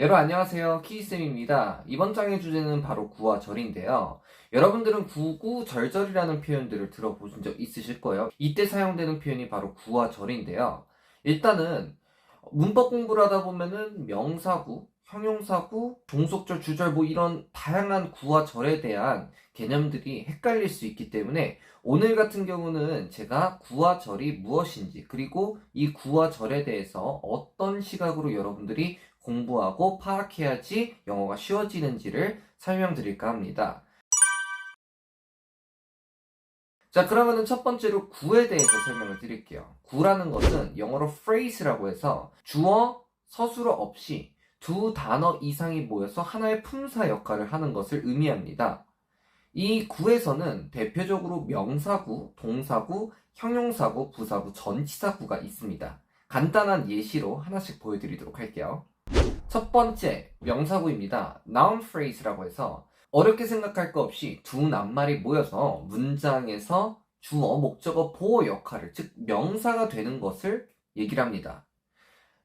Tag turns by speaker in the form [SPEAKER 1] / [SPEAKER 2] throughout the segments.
[SPEAKER 1] 여러분 안녕하세요. 키이쌤입니다. 이번 장의 주제는 바로 구와 절인데요. 여러분들은 구구절절이라는 표현들을 들어보신 적 있으실 거예요. 이때 사용되는 표현이 바로 구와 절인데요. 일단은 문법 공부를 하다 보면은 명사구, 형용사구, 종속절, 주절 뭐 이런 다양한 구와 절에 대한 개념들이 헷갈릴 수 있기 때문에 오늘 같은 경우는 제가 구와 절이 무엇인지 그리고 이 구와 절에 대해서 어떤 시각으로 여러분들이 공부하고 파악해야지 영어가 쉬워지는지를 설명드릴까 합니다. 자, 그러면은 첫 번째로 구에 대해서 설명을 드릴게요. 구라는 것은 영어로 phrase라고 해서 주어, 서술어 없이 두 단어 이상이 모여서 하나의 품사 역할을 하는 것을 의미합니다. 이 구에서는 대표적으로 명사구, 동사구, 형용사구, 부사구, 전치사구가 있습니다. 간단한 예시로 하나씩 보여드리도록 할게요. 첫 번째, 명사구입니다. noun phrase라고 해서 어렵게 생각할 거 없이 두 낱말이 모여서 문장에서 주어, 목적어, 보호 역할을, 즉 명사가 되는 것을 얘기를 합니다.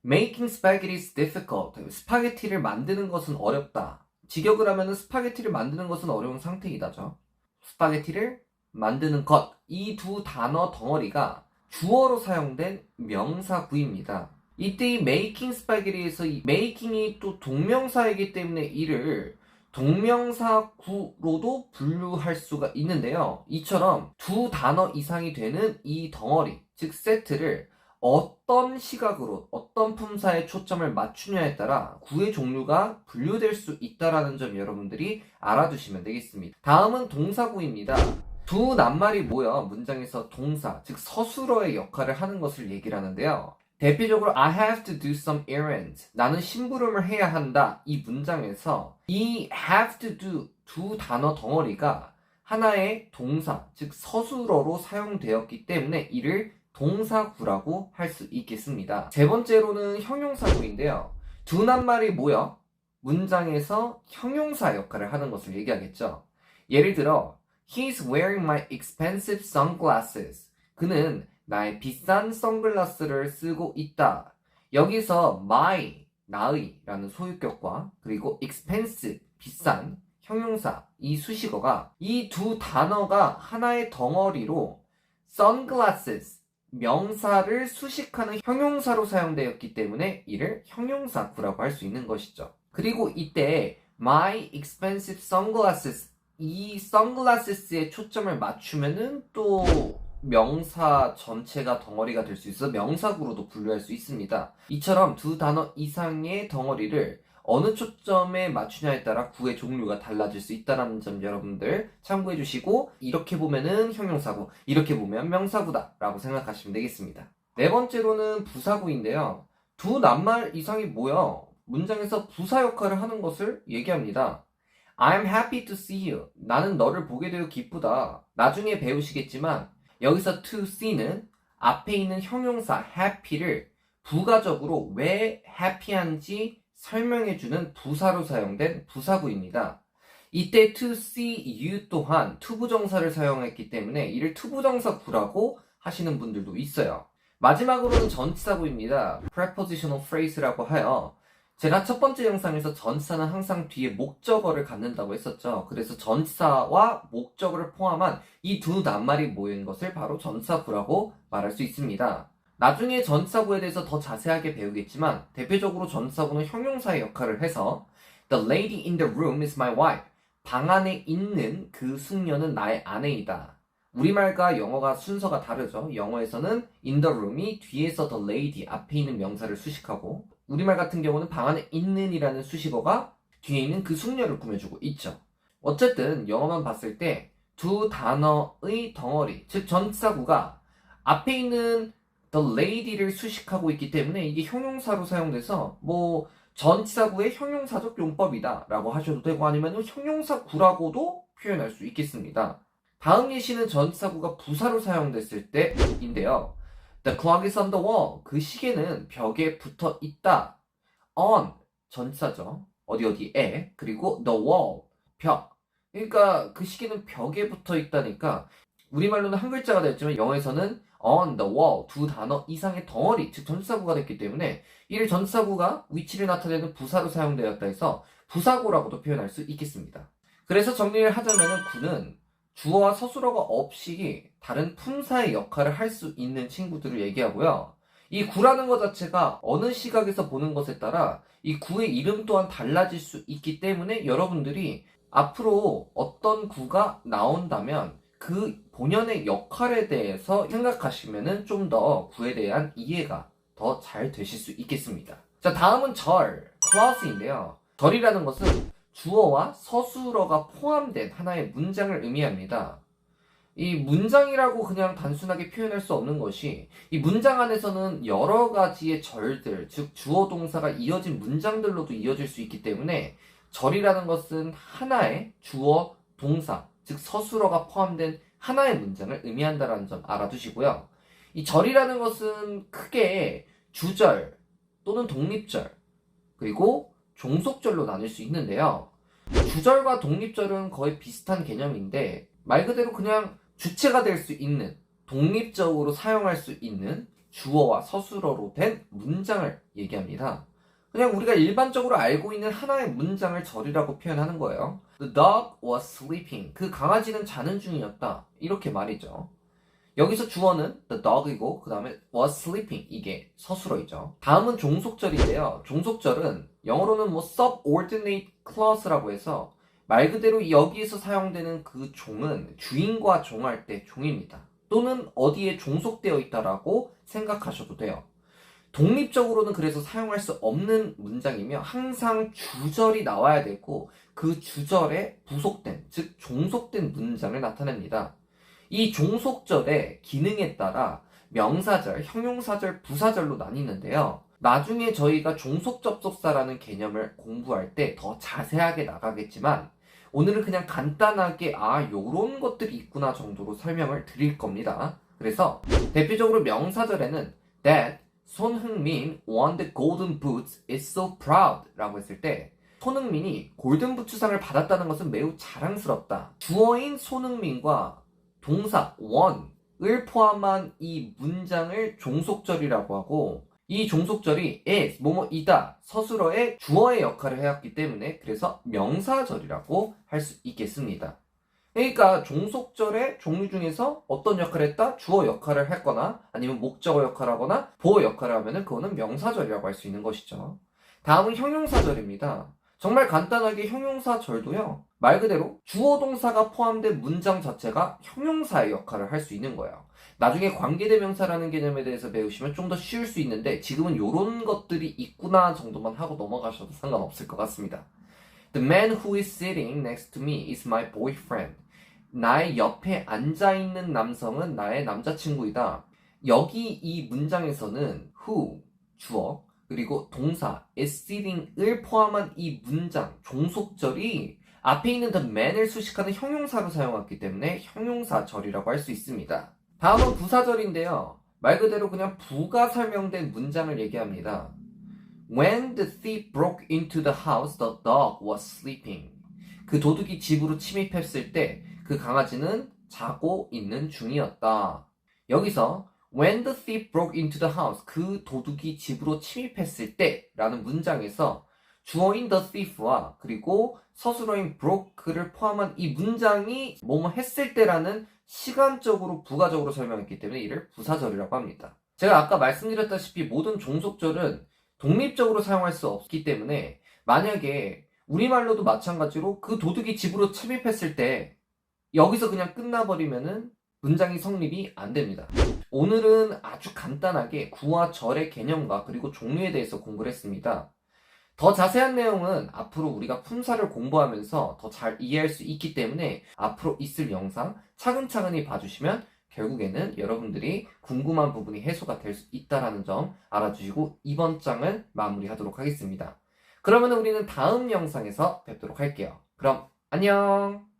[SPEAKER 1] Making spaghetti is difficult. 스파게티를 만드는 것은 어렵다. 직역을 하면 스파게티를 만드는 것은 어려운 상태이다죠. 스파게티를 만드는 것. 이 두 단어 덩어리가 주어로 사용된 명사구입니다. 이때 이 making spaghetti에서 이 making이 또 동명사이기 때문에 이를 동명사구로도 분류할 수가 있는데요. 이처럼 두 단어 이상이 되는 이 덩어리, 즉 세트를 어떤 시각으로 어떤 품사에 초점을 맞추냐에 따라 구의 종류가 분류될 수 있다라는 점 여러분들이 알아두시면 되겠습니다. 다음은 동사구입니다. 두 낱말이 모여 문장에서 동사, 즉 서술어의 역할을 하는 것을 얘기를 하는데요. 대표적으로 I have to do some errands. 나는 심부름을 해야 한다. 이 문장에서 이 have to do 두 단어 덩어리가 하나의 동사, 즉 서술어로 사용되었기 때문에 이를 동사구라고 할 수 있겠습니다. 세 번째로는 형용사구인데요. 두 낱말이 모여 문장에서 형용사 역할을 하는 것을 얘기하겠죠. 예를 들어 He's wearing my expensive sunglasses. 그는 나의 비싼 선글라스를 쓰고 있다. 여기서 my, 나의 라는 소유격과 그리고 expensive, 비싼 형용사, 이 수식어가 이 두 단어가 하나의 덩어리로 sunglasses, 명사를 수식하는 형용사로 사용되었기 때문에 이를 형용사구라고 할 수 있는 것이죠. 그리고 이때 my expensive sunglasses 이 선글라스에 초점을 맞추면은 또 명사 전체가 덩어리가 될 수 있어 명사구로도 분류할 수 있습니다. 이처럼 두 단어 이상의 덩어리를 어느 초점에 맞추냐에 따라 구의 종류가 달라질 수 있다는 점 여러분들 참고해 주시고 이렇게 보면은 형용사구, 이렇게 보면 명사구다 라고 생각하시면 되겠습니다. 네 번째로는 부사구인데요. 두 낱말 이상이 모여 문장에서 부사 역할을 하는 것을 얘기합니다. I'm happy to see you. 나는 너를 보게 되어 기쁘다. 나중에 배우시겠지만 여기서 to see는 앞에 있는 형용사 happy를 부가적으로 왜 happy한지 설명해주는 부사로 사용된 부사구입니다. 이때 to see you 또한 투부정사를 사용했기 때문에 이를 투부정사구라고 하시는 분들도 있어요. 마지막으로는 전치사구입니다. prepositional phrase라고 하여 제가 첫 번째 영상에서 전치사는 항상 뒤에 목적어를 갖는다고 했었죠. 그래서 전치사와 목적어를 포함한 이 두 낱말이 모인 것을 바로 전치사구라고 말할 수 있습니다. 나중에 전치사구에 대해서 더 자세하게 배우겠지만 대표적으로 전치사구는 형용사의 역할을 해서 The lady in the room is my wife. 방 안에 있는 그 숙녀는 나의 아내이다. 우리말과 영어가 순서가 다르죠. 영어에서는 in the room이 뒤에서 the lady 앞에 있는 명사를 수식하고 우리말 같은 경우는 방 안에 있는이라는 수식어가 뒤에 있는 그 숙녀를 꾸며주고 있죠. 어쨌든 영어만 봤을 때 두 단어의 덩어리, 즉 전치사구가 앞에 있는 the lady를 수식하고 있기 때문에 이게 형용사로 사용돼서 뭐 전치사구의 형용사적 용법이다 라고 하셔도 되고 아니면 형용사구라고도 표현할 수 있겠습니다. 다음 예시는 전치사구가 부사로 사용됐을 때인데요. The clock is on the wall. 그 시계는 벽에 붙어 있다. on 전치사죠. 어디 어디에 그리고 the wall 벽. 그러니까 그 시계는 벽에 붙어 있다니까 우리말로는 한 글자가 되었지만 영어에서는 on the wall 두 단어 이상의 덩어리 즉 전치사구가 됐기 때문에 이를 전치사구가 위치를 나타내는 부사로 사용되었다 해서 부사구라고도 표현할 수 있겠습니다. 그래서 정리를 하자면은 구는 주어와 서술어가 없이 다른 품사의 역할을 할 수 있는 친구들을 얘기하고요. 이 구라는 것 자체가 어느 시각에서 보는 것에 따라 이 구의 이름 또한 달라질 수 있기 때문에 여러분들이 앞으로 어떤 구가 나온다면 그 본연의 역할에 대해서 생각하시면은 좀더 구에 대한 이해가 더 잘 되실 수 있겠습니다. 자, 다음은 절, clause인데요. 절이라는 것은 주어와 서술어가 포함된 하나의 문장을 의미합니다. 이 문장이라고 그냥 단순하게 표현할 수 없는 것이 이 문장 안에서는 여러 가지의 절들, 즉 주어 동사가 이어진 문장들로도 이어질 수 있기 때문에 절이라는 것은 하나의 주어 동사, 즉 서술어가 포함된 하나의 문장을 의미한다는 점 알아두시고요. 이 절이라는 것은 크게 주절 또는 독립절 그리고 종속절로 나눌 수 있는데요. 주절과 독립절은 거의 비슷한 개념인데 말 그대로 그냥 주체가 될 수 있는 독립적으로 사용할 수 있는 주어와 서술어로 된 문장을 얘기합니다. 그냥 우리가 일반적으로 알고 있는 하나의 문장을 절이라고 표현하는 거예요. The dog was sleeping. 그 강아지는 자는 중이었다. 이렇게 말이죠. 여기서 주어는 the dog이고 그 다음에 was sleeping 이게 서술어이죠. 다음은 종속절인데요. 종속절은 영어로는 뭐 subordinate clause라고 해서 말 그대로 여기에서 사용되는 그 종은 주인과 종할 때 종입니다. 또는 어디에 종속되어 있다라고 생각하셔도 돼요. 독립적으로는 그래서 사용할 수 없는 문장이며 항상 주절이 나와야 되고 그 주절에 부속된, 즉 종속된 문장을 나타냅니다. 이 종속절의 기능에 따라 명사절, 형용사절, 부사절로 나뉘는데요. 나중에 저희가 종속 접속사라는 개념을 공부할 때 더 자세하게 나가겠지만 오늘은 그냥 간단하게 아 요런 것들이 있구나 정도로 설명을 드릴 겁니다. 그래서 대표적으로 명사절에는 that 손흥민 won the golden boots is so proud 라고 했을 때 손흥민이 골든 부츠상을 받았다는 것은 매우 자랑스럽다. 주어인 손흥민과 동사 won을 포함한 이 문장을 종속절이라고 하고 이 종속절이 is 뭐뭐 이다 서술어의 주어의 역할을 해왔기 때문에 그래서 명사절이라고 할 수 있겠습니다. 그러니까 종속절의 종류 중에서 어떤 역할을 했다? 주어 역할을 했거나 아니면 목적어 역할을 하거나 보어 역할을 하면 은 그거는 명사절이라고 할 수 있는 것이죠. 다음은 형용사절입니다. 정말 간단하게 형용사 절도요. 말 그대로 주어 동사가 포함된 문장 자체가 형용사의 역할을 할 수 있는 거예요. 나중에 관계대명사라는 개념에 대해서 배우시면 좀 더 쉬울 수 있는데 지금은 이런 것들이 있구나 정도만 하고 넘어가셔도 상관없을 것 같습니다. The man who is sitting next to me is my boyfriend. 나의 옆에 앉아 있는 남성은 나의 남자친구이다. 여기 이 문장에서는 who 주어 그리고 동사 sitting을 포함한 이 문장 종속절이 앞에 있는 the man을 수식하는 형용사로 사용했기 때문에 형용사절이라고 할 수 있습니다. 다음은 부사절인데요. 말 그대로 그냥 부가 설명된 문장을 얘기합니다. When the thief broke into the house, the dog was sleeping. 그 도둑이 집으로 침입했을 때 그 강아지는 자고 있는 중이었다. 여기서 When the thief broke into the house, 그 도둑이 집으로 침입했을 때 라는 문장에서 주어인 the thief와 그리고 서술어인 broke를 포함한 이 문장이 뭐뭐 했을 때라는 시간적으로 부가적으로 설명했기 때문에 이를 부사절이라고 합니다. 제가 아까 말씀드렸다시피 모든 종속절은 독립적으로 사용할 수 없기 때문에 만약에 우리말로도 마찬가지로 그 도둑이 집으로 침입했을 때 여기서 그냥 끝나버리면은 문장이 성립이 안 됩니다. 오늘은 아주 간단하게 구와 절의 개념과 그리고 종류에 대해서 공부를 했습니다. 더 자세한 내용은 앞으로 우리가 품사를 공부하면서 더 잘 이해할 수 있기 때문에 앞으로 있을 영상 차근차근히 봐주시면 결국에는 여러분들이 궁금한 부분이 해소가 될 수 있다는 점 알아주시고 이번 장을 마무리하도록 하겠습니다. 그러면 우리는 다음 영상에서 뵙도록 할게요. 그럼 안녕!